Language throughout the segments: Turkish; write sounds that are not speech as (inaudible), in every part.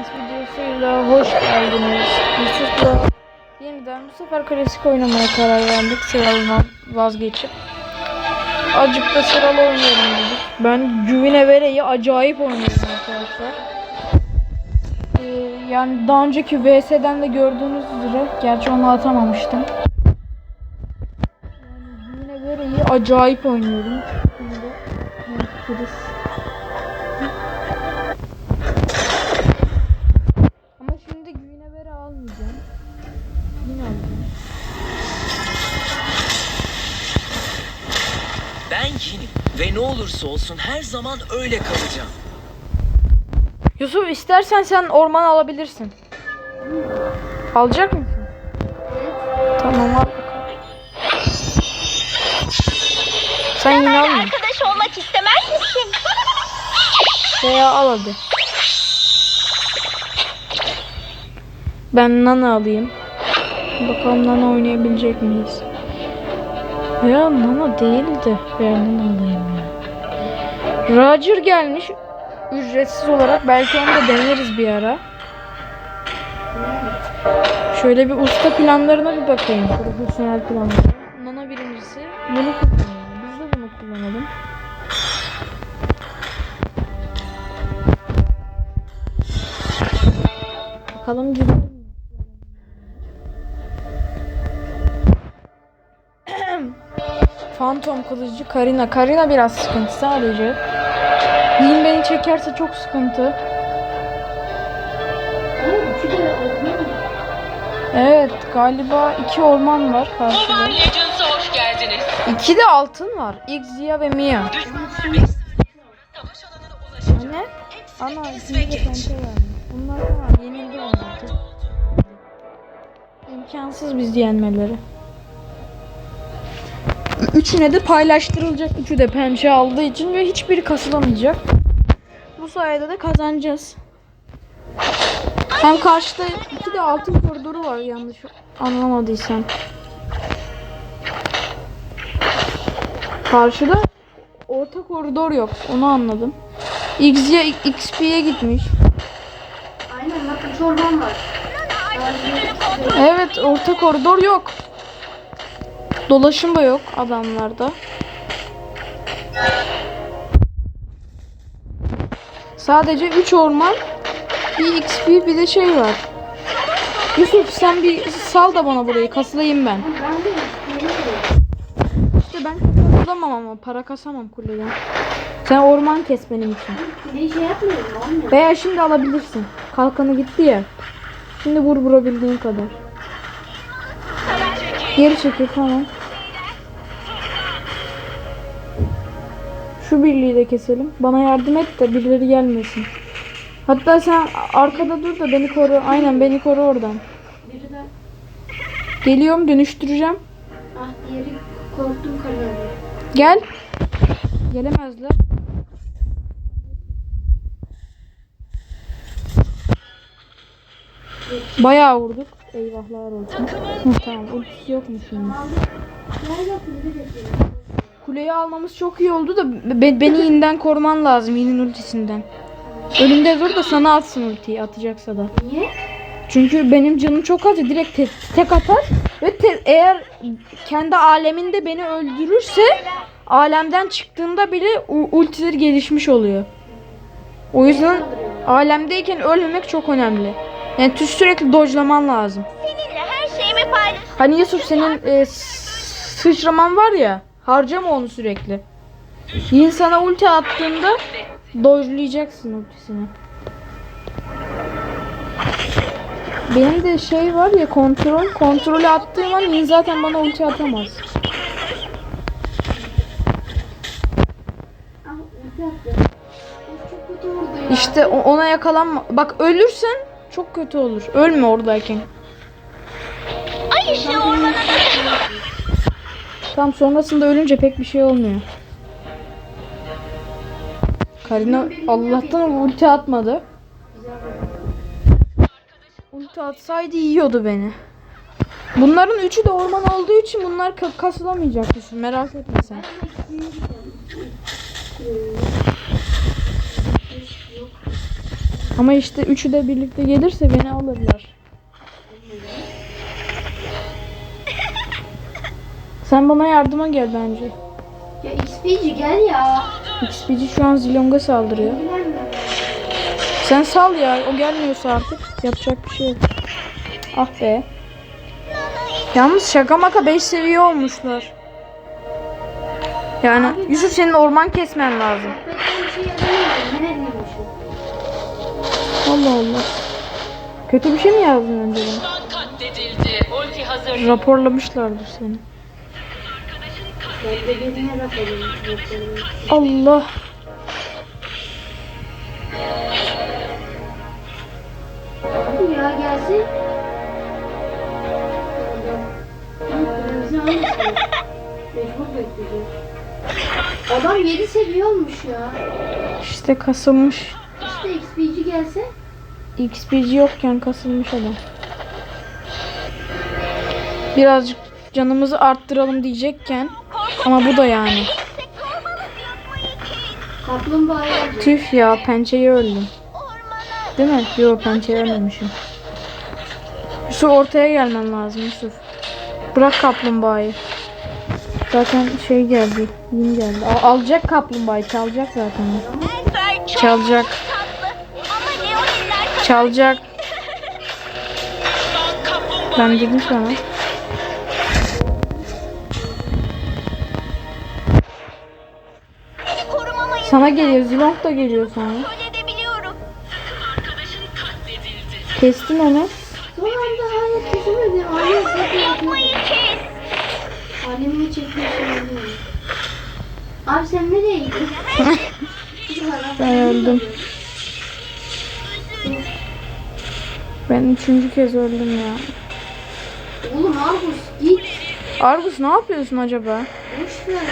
Dance videosuyla hoş geldiniz. Yusuf'la yeniden bu sefer klasik oynamaya karar verdik sıralıdan vazgeçip. Azıcık da sıralı oynayalım dedik. Ben Güvine Vere'yi acayip oynuyorum arkadaşlar. Ee, yani daha önceki VS'den de gördüğünüz üzere gerçi onu atamamıştım. Yani Güvine Vere'yi acayip oynuyorum. Şimdi Chris. Ben yenim ve ne olursa olsun her zaman öyle kalacağım. Yusuf istersen sen orman alabilirsin. Alacak mısın? Tamam al bakalım. Sen yine alma. Arkadaş olmak istemez misin? Veya al hadi. Ben Nana alayım. Bakalım Nana oynayabilecek miyiz? Ya Nana değildi. Ben Nana alayım ya. Roger gelmiş. Ücretsiz olarak. Belki onu da deneriz bir ara. Şöyle bir usta planlarına bir bakayım. Profesyonel planlara. Nana birincisi. Bunu kullanalım. Biz de bunu kullanalım. Bakalım gidelim. Phantom kılıcı Karina. Karina biraz sıkıntı sadece. Yin beni çekerse çok sıkıntı. Evet galiba iki orman var karşıda. İki de altın var. Xia ve Mia. Düşmanlar 5 saniye sonra savaş alanına ulaşacak. Ne? Ana kes ve vermiş. Bunlar tamam yenildi onlar. İmkansız biz yenmeleri. Üçüne de paylaştırılacak. Üçü de pençe aldığı için ve hiçbiri kasılamayacak. Bu sayede de kazanacağız. Hem karşıda iki de altın koridoru var yanlış anlamadıysam. Karşıda orta koridor yok. Onu anladım. X'ye XP'ye gitmiş. Aynen bak üç orman var. Evet orta koridor yok. Dolaşım da yok adamlarda. Sadece 3 orman, bir XP bir de şey var. Yusuf sen bir sal da bana burayı kasılayım ben. İşte ben kasılamam ama para kasamam kuleden. Sen orman kes benim için. Bir şey yapmıyorum olmuyor. Veya şimdi alabilirsin. Kalkanı gitti ya. Şimdi vur vurabildiğin kadar. Geri çekil tamam. Şu birliği de keselim. Bana yardım et de birileri gelmesin. Hatta sen arkada dur da beni koru. Aynen beni koru oradan. Biri de Geliyorum dönüştüreceğim. ah diğeri korktum kanalı. Gel. Gelemezler. Bayağı vurduk. Eyvahlar olsun. Hı, tamam ultisi yok mu şimdi? Kuleyi almamız çok iyi oldu da be- beni inden koruman lazım inin ultisinden. Önümde dur da sana atsın ultiyi atacaksa da. Niye? Çünkü benim canım çok az direkt te- tek atar ve te- eğer kendi aleminde beni öldürürse alemden çıktığında bile ultileri gelişmiş oluyor. O yüzden alemdeyken ölmemek çok önemli. Yani tü- sürekli dojlaman lazım. Seninle her şeyimi paylaş. Hani Yusuf senin e, sıçraman var ya harcama onu sürekli. Yin sana ulti attığında dojlayacaksın ultisini. Benim de şey var ya kontrol. Kontrolü attığım an Yin zaten bana ulti atamaz. İşte ona yakalanma. Bak ölürsen çok kötü olur. Ölme oradayken. Ay işte ormana Tam sonrasında ölünce pek bir şey olmuyor. Karina Allah'tan ulti atmadı. Ulti atsaydı yiyordu beni. Bunların üçü de orman olduğu için bunlar ka- kasılamayacak düşün. Merak etme sen. Ama işte üçü de birlikte gelirse beni alırlar. Sen bana yardıma gel bence. Ya XP'ci gel ya. XPC şu an Zilong'a saldırıyor. Sen sal ya. O gelmiyorsa artık yapacak bir şey yok. Ah be. Yalnız şaka maka 5 seviye olmuşlar. Yani Yusuf senin orman kesmen lazım. Şey? Allah Allah. Kötü bir şey mi yazdın önce bana? Düşman katledildi. Ulti hazır. Raporlamışlardır seni. Allah. Abi ya gelsin. Adam 7 seviye olmuş ya. İşte kasılmış. İşte XP'ci gelse. XPC yokken kasılmış adam. Birazcık canımızı arttıralım diyecekken ama bu da yani. Tüh ya pençeyi öldüm. Değil mi? Yok pençeyi ölmemişim. Yusuf ortaya gelmen lazım Yusuf. Bırak kaplumbağayı. Zaten şey geldi. Yün geldi. Al- alacak kaplumbağayı çalacak zaten. Çalacak. Çalacak. Ben dedim sana. Sana geliyor. Zilong da geliyor sana. kontrol edebiliyorum. Arkadaşın katledildi. Kestin onu. Son anda hayır kesemedim. Alem çekiyor. Yapmayı kes. Alemini çekiyor şimdi. Abi sen nereye gittin? Ben öldüm. Ben üçüncü kez öldüm ya. Oğlum Argus git. Argus ne yapıyorsun acaba? Boş ver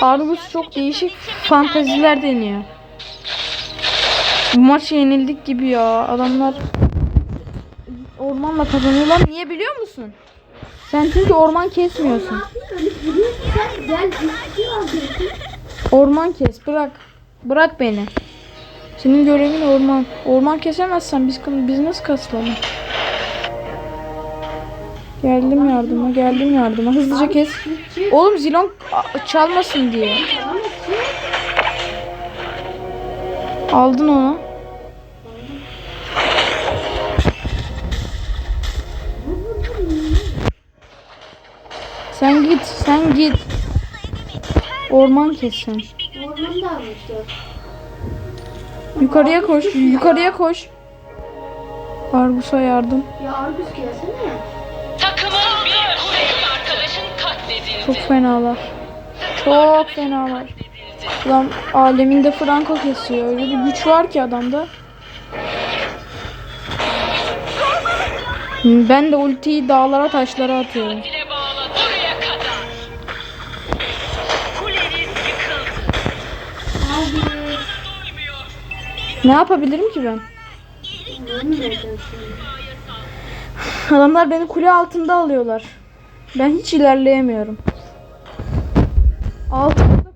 Argus çok değişik fanteziler deniyor. Bu maçı yenildik gibi ya. Adamlar ormanla kazanıyorlar. Niye biliyor musun? Sen çünkü orman kesmiyorsun. Orman kes. Bırak. Bırak beni. Senin görevin orman. Orman kesemezsen biz biz nasıl kasılalım? Geldim yardıma, geldim yardıma. Hızlıca kes. Oğlum zilon çalmasın diye. Aldın onu. Sen git, sen git. Orman kes sen. Ormanı da. Yukarıya koş, yukarıya koş. Argus'a yardım. Ya Argus gelsene. Çok fenalar. Çok fenalar. Ulan aleminde Franco kesiyor. Öyle bir güç var ki adamda. Ben de ultiyi dağlara taşlara atıyorum. Ne yapabilirim ki ben? Adamlar beni kule altında alıyorlar. Ben hiç ilerleyemiyorum. Altımda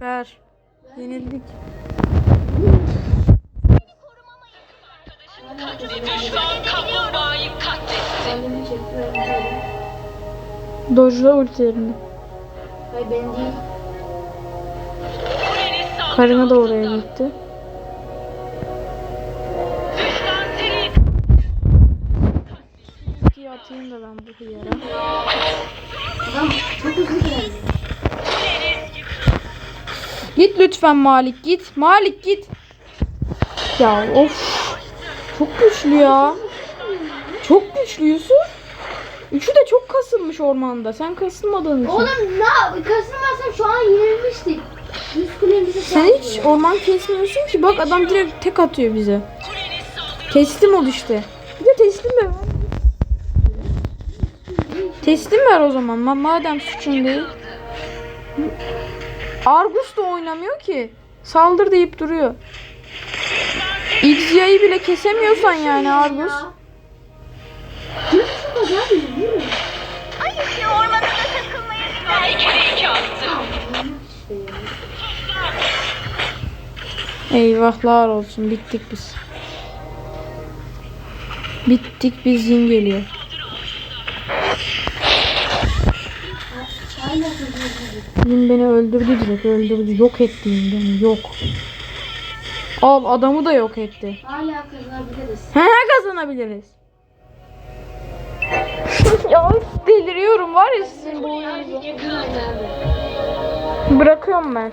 Ver. Yenildik. Düşman kaplumbağayı katletti. Dojla ultilerini. Hayır ben değil. Karına da altında. oraya gitti. Atayım da ben bu hıyara. Adam çok hızlı geldi. kuleniz yıkıldı. Git lütfen Malik git. Malik git. Ya of. Çok güçlü ya. Çok güçlü Yusuf. Üçü de çok kasılmış ormanda. Sen kasılmadığın için. Oğlum ne kasılmasam şu an yenilmiştik. Sen hiç orman kesmiyorsun ki. Bak adam direkt tek atıyor bize. Teslim ol işte. Bir de teslim ver. Teslim ver o zaman. Ma madem suçun değil. Argus da oynamıyor ki. Saldır deyip duruyor. İdzia'yı bile kesemiyorsan yani Argus. Eyvahlar olsun bittik biz. Bittik biz yin geliyor. Yin beni öldürdü direkt öldürdü. Yok etti Yin beni yok. Al adamı da yok etti. Hala kazanabiliriz. He kazanabiliriz. (laughs) ya deliriyorum var ya sizin bu oyununuzu. Bırakıyorum ben.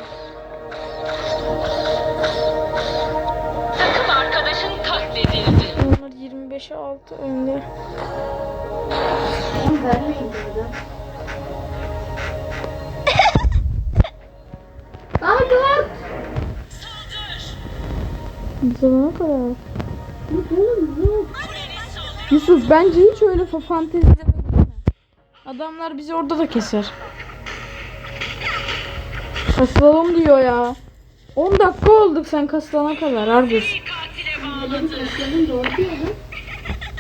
Takım arkadaşın katledildi. Onlar 25'e 6 önde. Oğlum vermeyin burada. Kadar. Oğlum dur. Yusuf bence hiç öyle fa- fantezi. Adamlar bizi orada da keser. Kasılalım diyor ya. 10 dakika olduk sen kasılana kadar Argus.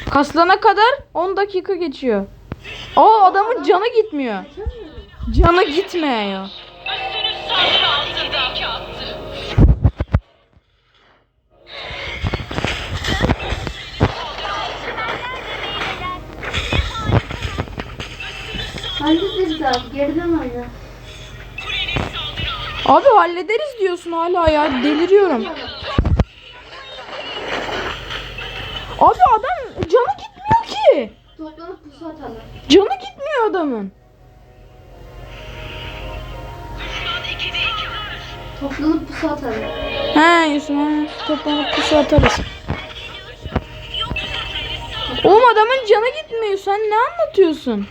Kaslana kadar 10 dakika geçiyor. Aa adamın canı gitmiyor. Canı gitmiyor. Hallederiz abi geriden oyna. Abi hallederiz diyorsun hala ya. Deliriyorum. Abi adam canı gitmiyor ki. Toplanıp pusu atalım. Canı gitmiyor adamın. Toplanıp pusu atalım. He Yusuf he. Toplanıp pusu atarız. Oğlum adamın canı gitmiyor. Sen ne anlatıyorsun?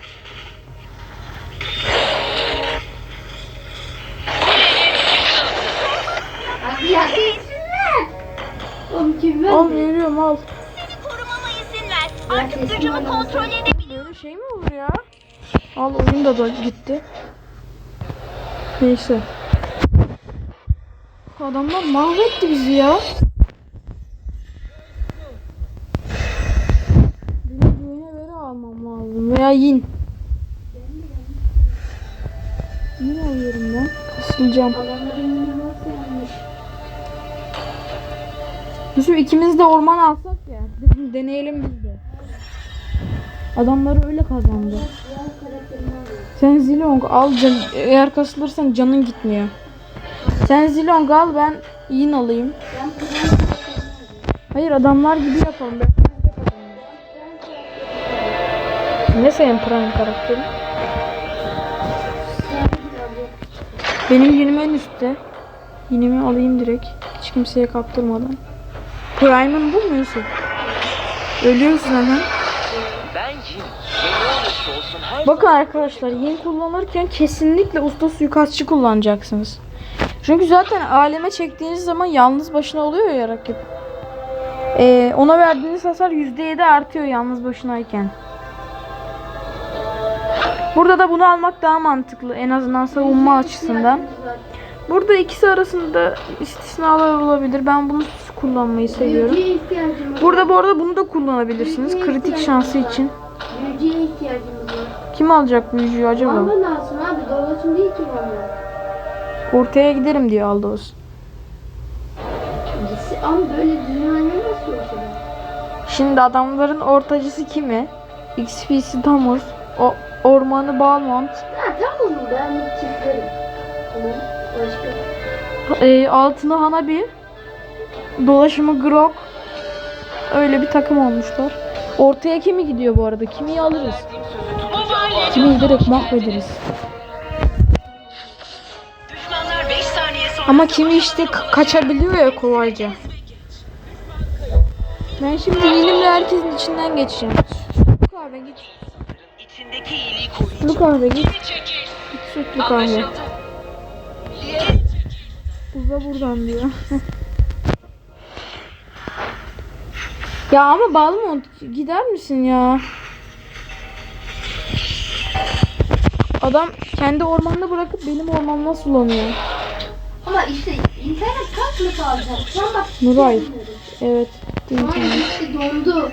Hadi ya. Oğlum kim Al veriyorum al. korumama izin ver. Artık gücümü kontrol edebiliyorum. Böyle şey mi olur ya? Al oyun da da gitti. Neyse. Adamlar mahvetti bizi ya. Benim böyle veri almam lazım. Veya yin. Yin alıyorum ben. Yine yanmış? Yusuf ikimiz de orman alsak ya. Deneyelim biz de. Adamları öyle kazandı. Sen Zilong al. Can, eğer kasılırsan canın gitmiyor. Sen Zilong al ben yin alayım. Hayır adamlar gibi yapalım. Ben. Ne senin prime karakterin? Benim yinim en üstte. Yinimi alayım direkt. Hiç kimseye kaptırmadan. Prime'ın bu mu Yusuf? Ölüyorsun hemen. Bakın arkadaşlar yin kullanırken kesinlikle usta suikastçı kullanacaksınız. Çünkü zaten aleme çektiğiniz zaman yalnız başına oluyor ya rakip. Ee, ona verdiğiniz hasar %7 artıyor yalnız başınayken. Burada da bunu almak daha mantıklı en azından savunma açısından. Burada ikisi arasında istisnalar olabilir. Ben bunu kullanmayı seviyorum. Burada bu arada bunu da kullanabilirsiniz kritik şansı için. Büyücüye ihtiyacımız var. Kim alacak büyücüyü acaba? Bana lazım abi. Dolaşım değil ki bana. Ortaya giderim diye aldı olsun. Gitsin- Ama böyle dünyaya nasıl yaşıyor? Şimdi adamların ortacısı kimi? XP'si Thamus. O ormanı Balmont. Ha tamam mı? Ben çiftlerim. Tamam. Başka. E, altını Hanabi. Dolaşımı Grok. Öyle bir takım olmuşlar. Ortaya kimi gidiyor bu arada? Kimi alırız? Kimi direkt mahvederiz. Ama kimi işte ka- kaçabiliyor ya kolayca. Ben şimdi yenimle herkesin içinden geçeceğim. Sütlü kahve git. İçindeki iyiliği koruyacak. Sütlü kahve git. Git kahve. Anlaşıldı. Uza buradan diyor. ya ama Balmont gider misin ya? Adam kendi ormanını bırakıp benim ormanıma sulanıyor. Ama işte internet kaç mı kalacak? Şu an bak. Nuray. Evet. An internet. gitti dondu.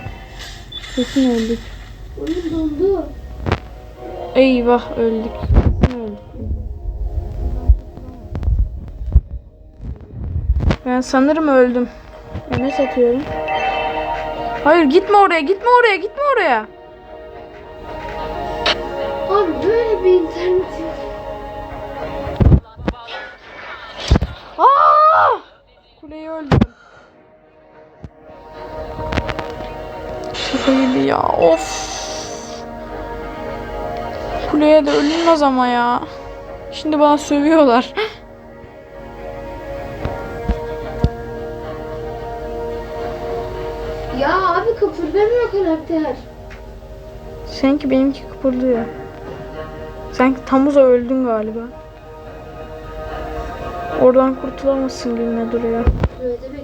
Kesin öldük. Oyun dondu. Eyvah öldük. Kesin öldük. Ben sanırım öldüm. Enes atıyorum. Hayır gitme oraya gitme oraya gitme oraya. Abi böyle bir internet gibi ya of. Kuleye de ölünmez ama ya. Şimdi bana sövüyorlar. (gasps) Ya abi kıpırdamıyor karakter. Seninki benimki kıpırdıyor. Sen Tamuz'a öldün galiba. Oradan kurtulamazsın gibime duruyor. Böyle bekliyorum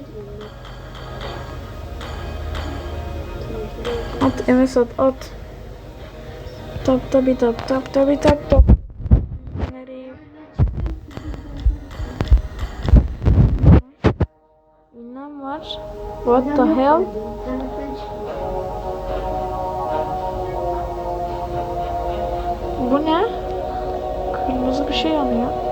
At MS at at. Tak tabi tak tak tabi. Nereye? Ünlem var. What the hell? Bu ne? Kırmızı bir şey yanıyor.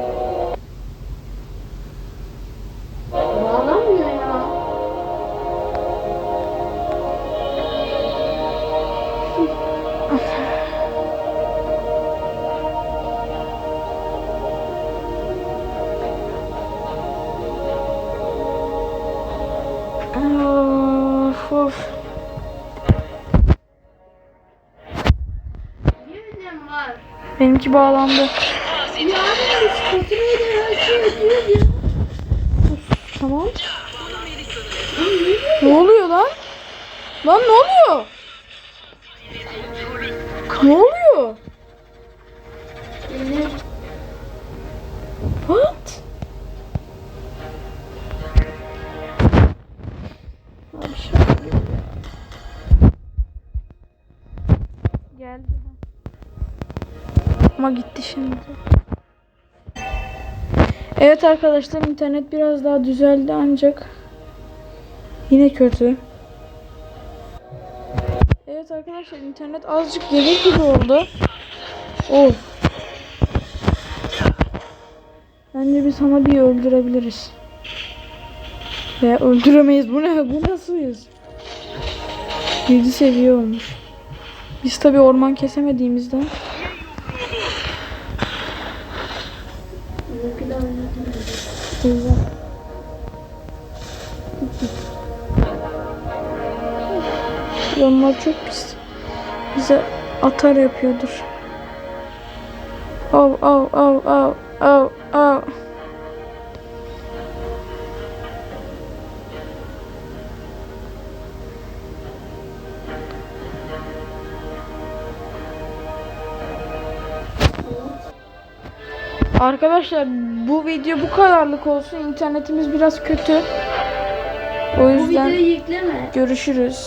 Benimki bağlandı. Ya. Tamam. Ne oluyor lan? Lan ne oluyor? Ne oluyor? Benim Ama gitti şimdi. Evet arkadaşlar internet biraz daha düzeldi ancak yine kötü. Evet arkadaşlar internet azıcık gelir gibi oldu. Of. Bence biz ama bir öldürebiliriz. Veya öldüremeyiz. Bu ne? Bu nasılız? 7 seviye olmuş. Biz tabi orman kesemediğimizden. Eyvah. Onlar çok pis. Bize atar yapıyordur. Av av av av av av. Arkadaşlar bu video bu kadarlık olsun. İnternetimiz biraz kötü. O Bu yüzden videoyu yükleme. görüşürüz.